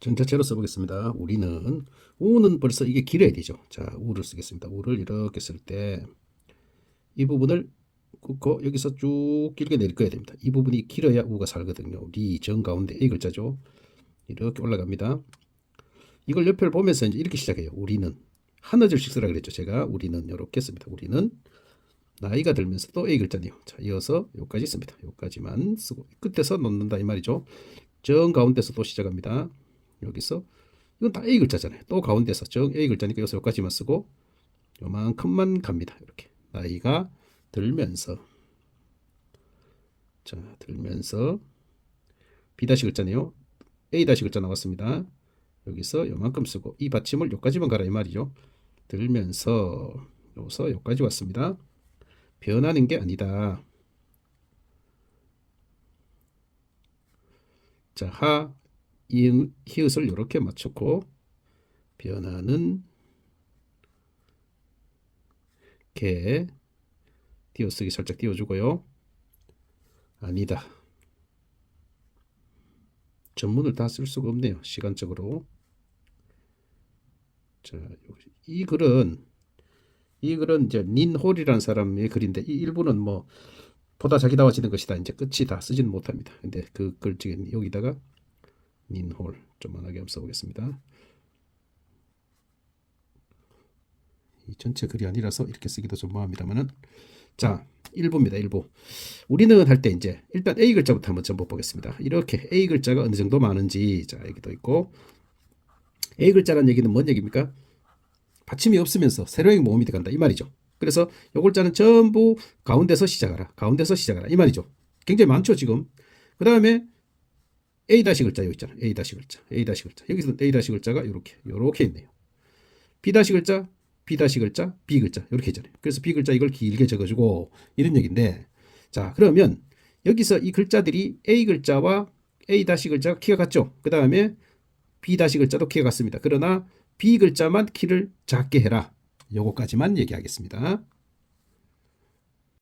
전자체로 써보겠습니다. 우리는 우는 벌써 이게 길어야 되죠. 자, 우를 쓰겠습니다. 우를 이렇게 쓸 때 이 부분을 긋고 여기서 쭉 길게 내려야 됩니다. 이 부분이 길어야 우가 살거든요. 리, 정 가운데 A 글자죠. 이렇게 올라갑니다. 이걸 옆을 보면서 이제 이렇게 시작해요. 우리는 하나 줄씩 쓰라 그랬죠. 제가 우리는 이렇게 씁니다. 우리는 나이가 들면서 또 A 글자네요. 자, 이어서 여기까지 씁니다. 여기까지만 쓰고 끝에서 놓는다 이 말이죠. 정 가운데서 또 시작합니다. 여기서 이건 다 A 글자잖아요. 또 가운데서 정 A 글자니까 여기서 여기까지만 쓰고 요만큼만 갑니다. 이렇게 나이가 들면서 자 들면서 B 다시 글자네요. A 다시 글자 나왔습니다. 여기서 요만큼 쓰고 이 받침을 여기까지만 가라 이 말이죠. 들면서 여기서 여기까지 왔습니다. 변하는 게 아니다. 자, 하, 히읗을 이렇게 맞췄고 변하는 개 띄어쓰기 살짝 띄워주고요. 아니다. 전문을 다 쓸 수가 없네요. 시간적으로. 자, 이 글은 이 글은 이제 닌홀이라는 사람의 글인데 이 일부는 뭐 보다 자기다워지는 것이다. 이제 끝이 다 쓰지는 못합니다. 근데 그 글 중에 여기다가 닌홀 좀만하게 한번 써보겠습니다. 이 전체 글이 아니라서 이렇게 쓰기도 좀 뭐합니다만은 자 일부입니다. 일부 우리는 할 때 이제 일단 A 글자부터 한번 전부 보겠습니다. 이렇게 A 글자가 어느 정도 많은지 자 여기도 있고 A 글자라는 얘기는 뭔 얘기입니까? 받침이 없으면서 세로형 모음이 들어간다 이 말이죠. 그래서 요 글자는 전부 가운데서 시작하라. 가운데서 시작하라 이 말이죠. 굉장히 많죠 지금. 그 다음에 A 다시 글자 여기 있잖아. A 다시 글자, A 다시 글자. 여기서 A 다시 글자가 이렇게 이렇게 있네요. B 다시 글자, B 다시 글자, B 글자 이렇게 있잖아요. 그래서 B 글자 이걸 길게 적어주고 이런 얘기인데 자 그러면 여기서 이 글자들이 A 글자와 A 다시 글자가 키가 같죠. 그 다음에 B 다시 글자도 키가 같습니다. 그러나 B 글자만 키를 작게 해라. 요거까지만 얘기하겠습니다.